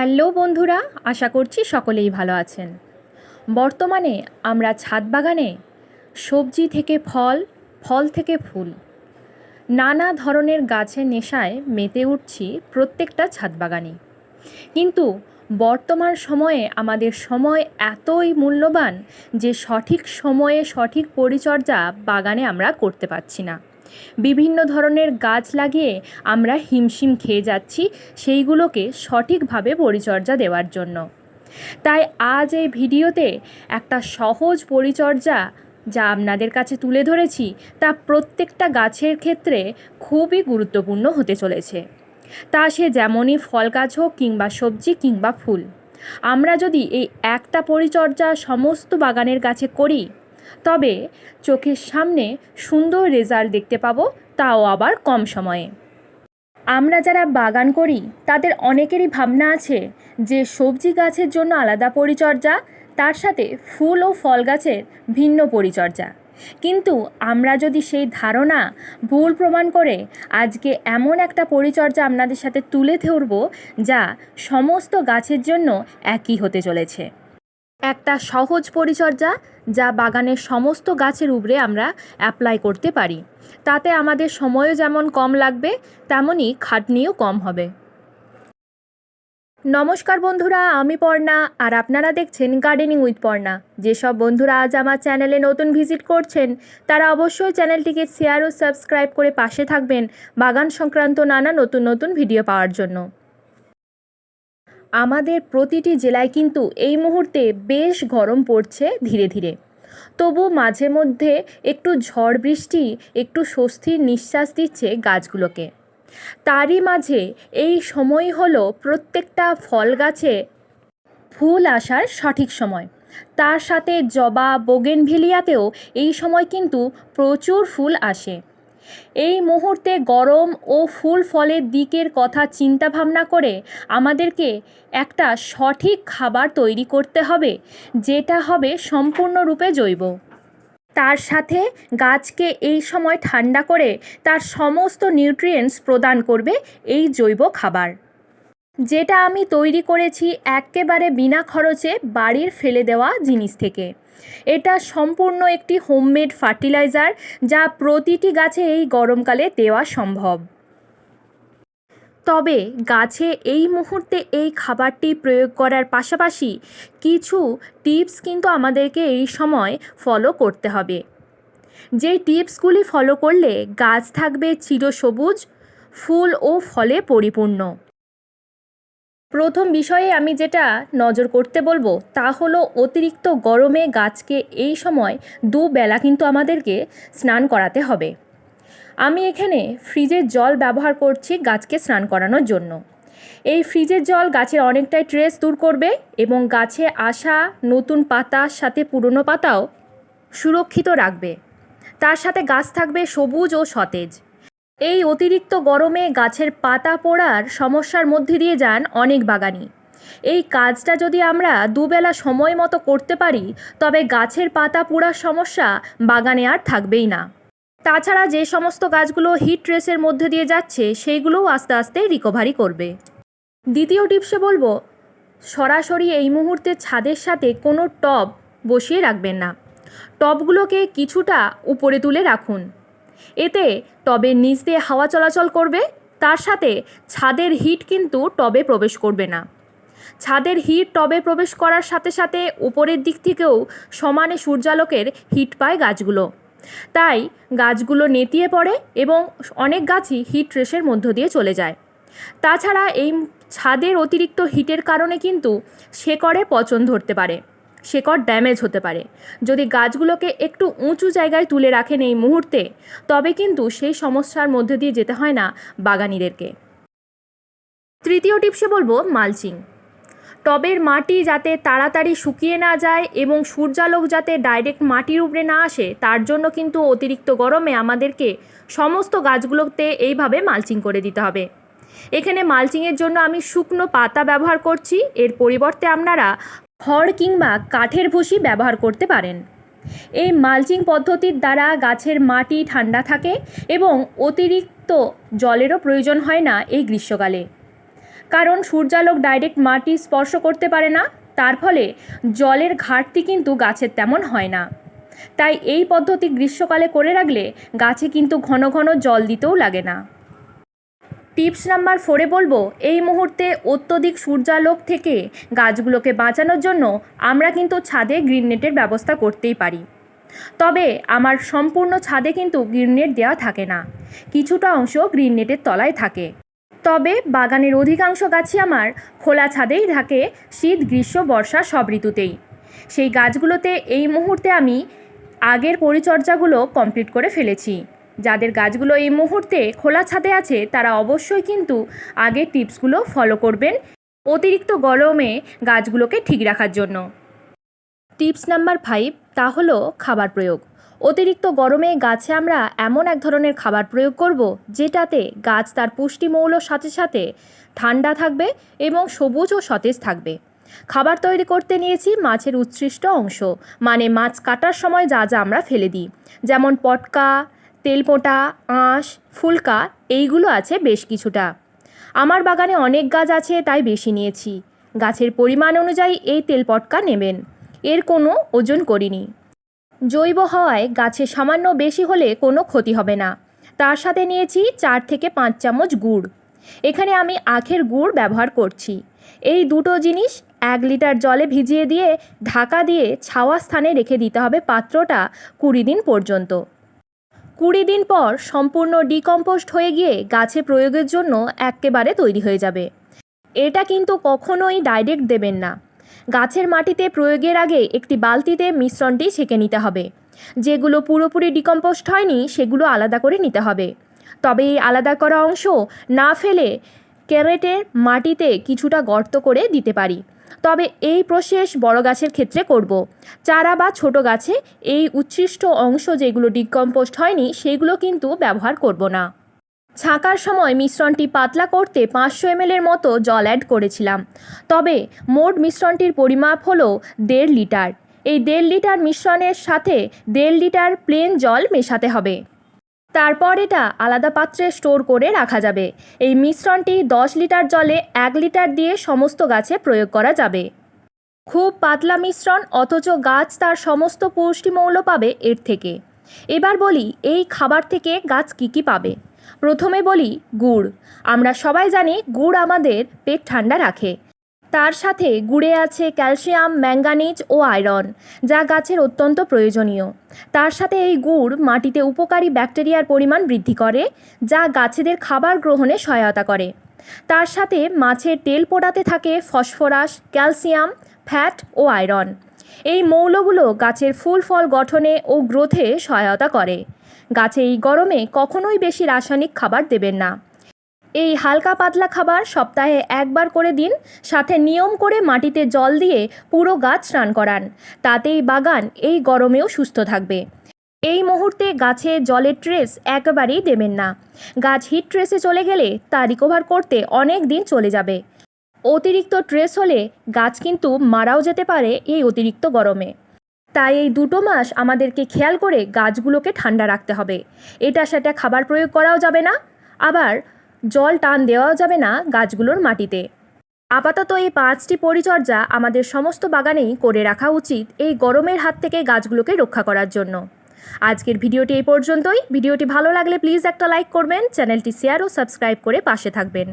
Hello বন্ধুরা, আশা করছি সকলেই ভালো আছেন। বর্তমানে আমরা ছাদ বাগানে সবজি থেকে ফল ফল থেকে ফুল, নানা ধরনের গাছের নেশায় মেতে উঠছি প্রত্যেকটা ছাদ বাগানে কিন্তু বর্তমান সময়ে আমাদের সময় এতই মূল্যবান যে সঠিক সময়ে সঠিক পরিচর্যা বাগানে আমরা করতে পারছি না। বিভিন্ন ধরনের গাছ লাগিয়ে আমরা হিমশিম খেয়ে যাচ্ছি সেইগুলোকে সঠিকভাবে পরিচর্যা দেওয়ার জন্য। তাই আজ এই ভিডিওতে একটা সহজ পরিচর্যা যা আপনাদের কাছে তুলে ধরেছি তা প্রত্যেকটা গাছের ক্ষেত্রে খুবই গুরুত্বপূর্ণ হতে চলেছে। তা সে যেমনই ফল গাছ হোক কিংবা সবজি কিংবা ফুল। আমরা যদি এই একটা পরিচর্যা সমস্ত বাগানের গাছে করি তবে চোখের সামনে সুন্দর রেজাল্ট দেখতে পাবো, তাও আবার কম সময়ে। আমরা যারা বাগান করি, তাদের অনেকেরই ভাবনা আছে যে সবজি গাছের জন্য আলাদা পরিচর্যা, তার সাথে ফুল ও ফল গাছের ভিন্ন পরিচর্যা। কিন্তু আমরা যদি সেই ধারণা ভুল প্রমাণ করে আজকে এমন একটা পরিচর্যা আপনাদের সাথে তুলে ধরব, যা সমস্ত গাছের জন্য একই হতে চলেছে। একটা সহজ পরিচর্যা যা বাগানের সমস্ত গাছের উপরে আমরা অ্যাপ্লাই করতে পারি। তাতে আমাদের সময়ও যেমন কম লাগবে তেমনই খাটনিও কম হবে। নমস্কার বন্ধুরা, আমি পর্ণা, আর আপনারা দেখছেন গার্ডেনিং উইথ পর্ণা। যেসব বন্ধুরা আজ আমার চ্যানেলে নতুন ভিজিট করছেন, তারা অবশ্যই চ্যানেলটিকে শেয়ার ও সাবস্ক্রাইব করে পাশে থাকবেন বাগান সংক্রান্ত নানা নতুন নতুন ভিডিও পাওয়ার জন্য। আমাদের প্রতিটি জেলায় কিন্তু এই মুহূর্তে বেশ গরম পড়ছে ধীরে ধীরে। তবু মাঝে মধ্যে একটু ঝড় বৃষ্টি, একটু স্বস্তির নিঃশ্বাস দিচ্ছে গাছগুলোকে। তারই মাঝে এই সময় হলো প্রত্যেকটা ফল গাছে ফুল আসার সঠিক সময়। তার সাথে জবা, বোগেনভেলিয়াতেও এই সময় কিন্তু প্রচুর ফুল আসে। এই মুহূর্তে গরম ও ফুল ফলের দিকের কথা চিন্তা ভাবনা করে আমাদেরকে একটা সঠিক খাবার তৈরি করতে হবে, যেটা হবে সম্পূর্ণরূপে জৈব। তার সাথে গাছকে এই সময় ঠান্ডা করে তার সমস্ত নিউট্রিয়েন্টস প্রদান করবে এই জৈব খাবার। যেটা আমি তৈরি করেছি একেবারে বিনা খরচে বাড়ির ফেলে দেওয়া জিনিস থেকে। এটা সম্পূর্ণ একটি হোমমেড ফার্টিলাইজার যা প্রতিটি গাছে এই গরমকালে দেওয়া সম্ভব। তবে গাছে এই মুহূর্তে এই খাবারটি প্রয়োগ করার পাশাপাশি কিছু টিপস কিন্তু আমাদেরকে এই সময় ফলো করতে হবে। যেই টিপসগুলি ফলো করলে গাছ থাকবে চিরসবুজ, ফুল ও ফলে পরিপূর্ণ। প্রথম বিষয়ে আমি যেটা নজর করতে বলব, তা হলো অতিরিক্ত গরমে গাছকে এই সময় দুবেলা কিন্তু আমাদেরকে স্নান করাতে হবে। আমি এখানে ফ্রিজের জল ব্যবহার করছি গাছকে স্নান করানোর জন্য। এই ফ্রিজের জল গাছের অনেকটাই ট্রেস দূর করবে এবং গাছে আসা নতুন পাতার সাথে পুরনো পাতাও সুরক্ষিত রাখবে। তার সাথে গাছ থাকবে সবুজ ও সতেজ। এই অতিরিক্ত গরমে গাছের পাতা পোড়ার সমস্যার মধ্যে দিয়ে যান অনেক বাগানি। এই কাজটা যদি আমরা দুবেলা সময় মতো করতে পারি, তবে গাছের পাতা পোড়ার সমস্যা বাগানে আর থাকবেই না। তাছাড়া যে সমস্ত গাছগুলো হিট রেসের মধ্যে দিয়ে যাচ্ছে, সেইগুলোও আস্তে আস্তে রিকভারি করবে। দ্বিতীয় টিপসে বলব, সরাসরি এই মুহূর্তে ছাদের সাথে কোনো টব বসিয়ে রাখবেন না। টবগুলোকে কিছুটা উপরে তুলে রাখুন। এতে টবের নিচ দিয়ে হাওয়া চলাচল করবে, তার সাথে ছাদের হিট কিন্তু টবে প্রবেশ করবে না। ছাদের হিট টবে প্রবেশ করার সাথে সাথে উপরের দিক থেকেও সমানে সূর্যালোকের হিট পায় গাছগুলো। তাই গাছগুলো নেতিয়ে পড়ে এবং অনেক গাছই হিট রেসের মধ্য দিয়ে চলে যায়। তাছাড়া এই ছাদের অতিরিক্ত হিটের কারণে কিন্তু শেকড়ে পচন ধরতে পারে। শেকড় ড্যামেজ হতে পারে। যদি গাছগুলোকে একটু উঁচু জায়গায় তুলে রাখেন এই মুহূর্তে, তবে কিন্তু সেই সমস্যার মধ্যে দিয়ে যেতে হয় না বাগানিদেরকে। তৃতীয় টিপসে বলব মালচিং। টবের মাটি যাতে তাড়াতাড়ি শুকিয়ে না যায় এবং সূর্যালোক যাতে ডাইরেক্ট মাটির উপরে না আসে, তার জন্য কিন্তু অতিরিক্ত গরমে আমাদেরকে সমস্ত গাছগুলোতে এইভাবে মালচিং করে দিতে হবে। এখানে মালচিংয়ের জন্য আমি শুকনো পাতা ব্যবহার করছি। এর পরিবর্তে আপনারা খড় কিংবা কাঠের ভুসি ব্যবহার করতে পারেন। এই মালচিং পদ্ধতির দ্বারা গাছের মাটি ঠান্ডা থাকে এবং অতিরিক্ত জলেরও প্রয়োজন হয় না এই গ্রীষ্মকালে। কারণ সূর্যালোক ডাইরেক্ট মাটি স্পর্শ করতে পারে না, তার ফলে জলের ঘাটতি কিন্তু গাছের তেমন হয় না। তাই এই পদ্ধতি গ্রীষ্মকালে করে রাখলে গাছে কিন্তু ঘন ঘন জল দিতেও লাগে না। টিপস নাম্বার ফোরে বলব, এই মুহূর্তে অত্যধিক সূর্যালোক থেকে গাছগুলোকে বাঁচানোর জন্য আমরা কিন্তু ছাদে গ্রিন নেটের ব্যবস্থা করতেই পারি। তবে আমার সম্পূর্ণ ছাদে কিন্তু গ্রিন নেট দেওয়া থাকে না। কিছুটা অংশ গ্রিন নেটের তলায় থাকে। তবে বাগানের অধিকাংশ গাছই আমার খোলা ছাদেই থাকে, শীত, গ্রীষ্ম, বর্ষা সব ঋতুতেই। সেই গাছগুলোতে এই মুহূর্তে আমি আগের পরিচর্যাগুলো কমপ্লিট করে ফেলেছি। যাদের গাছগুলো এই মুহূর্তে খোলা ছাদে আছে, তারা অবশ্যই কিন্তু আগে টিপসগুলো ফলো করবেন অতিরিক্ত গরমে গাছগুলোকে ঠিক রাখার জন্য। টিপস নাম্বার ফাইভ, তা হলো খাবার প্রয়োগ। অতিরিক্ত গরমে গাছে আমরা এমন এক ধরনের খাবার প্রয়োগ করব, যেটাতে গাছ তার পুষ্টিমৌলর সাথে সাথে ঠান্ডা থাকবে এবং সবুজ ও সতেজ থাকবে। খাবার তৈরি করতে নিয়েছি মাছের উৎসৃষ্ট অংশ মানে মাছ কাটার সময় যা যা আমরা ফেলে দিই, যেমন পটকা তেলপোটা, আঁশ, ফুলকা, এইগুলো আছে বেশ কিছুটা। আমার বাগানে অনেক গাছ আছে, তাই বেশি নিয়েছি। গাছের পরিমাণ অনুযায়ী এই তেল পটকা নেবেন। এর কোনো ওজন করিনি। জৈব হওয়ায় গাছে সামান্য বেশি হলে কোনো ক্ষতি হবে না। তার সাথে নিয়েছি চার থেকে পাঁচ চামচ গুড়। এখানে আমি আখের গুড় ব্যবহার করছি। এই দুটো জিনিস এক লিটার জলে ভিজিয়ে দিয়ে ঢাকা দিয়ে ছাওয়া স্থানে রেখে দিতে হবে পাত্রটা কুড়ি দিন পর্যন্ত। কুড়ি দিন পর সম্পূর্ণ ডিকম্পোস্ট হয়ে গিয়ে গাছে প্রয়োগের জন্য একেবারে তৈরি হয়ে যাবে। এটা কিন্তু কখনোই ডাইরেক্ট দেবেন না। গাছের মাটিতে প্রয়োগের আগে একটি বালতিতে মিশ্রণটি ছেঁকে নিতে হবে। যেগুলো পুরোপুরি ডিকম্পোস্ট হয়নি, সেগুলো আলাদা করে নিতে হবে। তবে এই আলাদা করা অংশ না ফেলে ক্যারেটের মাটিতে কিছুটা গর্ত করে দিতে পারি। তবে এই প্রসেস বড় গাছের ক্ষেত্রে করব। চারা বা ছোট গাছে এই উচ্ছিষ্ট অংশ যেগুলো ডিকম্পোস্ট হয়নি, সেগুলো কিন্তু ব্যবহার করব না। ছাঁকার সময় মিশ্রণটি পাতলা করতে পাঁচশো এমএলের মতো জল অ্যাড করেছিলাম। তবে মোট মিশ্রণটির পরিমাপ হলো দেড় লিটার। এই দেড় লিটার মিশ্রণের সাথে দেড় লিটার প্লেন জল মেশাতে হবে। তারপর এটা আলাদা পাত্রে স্টোর করে রাখা যাবে। এই মিশ্রণটি দশ লিটার জলে এক লিটার দিয়ে সমস্ত গাছে প্রয়োগ করা যাবে। খুব পাতলা মিশ্রণ, অথচ গাছ তার সমস্ত পুষ্টিমৌল পাবে এর থেকে। এবার বলি, এই খাবার থেকে গাছ কী কী পাবে? প্রথমে বলি, গুড়। আমরা সবাই জানি, গুড় আমাদের পেট ঠান্ডা রাখে। তার সাথে গুড়ে আছে ক্যালসিয়াম, ম্যাঙ্গানিজ ও আয়রন, যা গাছের অত্যন্ত প্রয়োজনীয়। তার সাথে এই গুড় মাটিতে উপকারী ব্যাকটেরিয়ার পরিমাণ বৃদ্ধি করে, যা গাছেদের খাবার গ্রহণে সহায়তা করে। তার সাথে মাছের তেল পোড়াতে থাকে ফসফরাস, ক্যালসিয়াম, ফ্যাট ও আয়রন। এই মৌলগুলো গাছের ফুল ফল গঠনে ও গ্রোথে সহায়তা করে। গাছে এই গরমে কখনোই বেশি রাসায়নিক খাবার দেবেন না। এই হালকা পাতলা খাবার সপ্তাহে একবার করে দিন, সাথে নিয়ম করে মাটিতে জল দিয়ে পুরো গাছ স্নান করান। তাতেই বাগান এই গরমেও সুস্থ থাকবে। এই মুহূর্তে গাছে জলের ট্রেস একেবারেই দেবেন না। গাছ হিট ট্রেসে চলে গেলে তা রিকভার করতে অনেক দিন চলে যাবে। অতিরিক্ত ট্রেস হলে গাছ কিন্তু মারাও যেতে পারে এই অতিরিক্ত গরমে। তাই এই দুটো মাস আমাদেরকে খেয়াল করে গাছগুলোকে ঠান্ডা রাখতে হবে। এটা সেটা খাবার প্রয়োগ করাও যাবে না। আবার জল টান দেওয়াও যাবে না গাছগুলোর মাটিতে। আপাতত এই পাঁচটি পরিচর্যা আমাদের সমস্ত বাগানেই করে রাখা উচিত এই গরমের হাত থেকে গাছগুলোকে রক্ষা করার জন্য। আজকের ভিডিওটি এই পর্যন্তই। ভিডিওটি ভালো লাগলে প্লিজ একটা লাইক করবেন, চ্যানেলটি শেয়ার ও সাবস্ক্রাইব করে পাশে থাকবেন।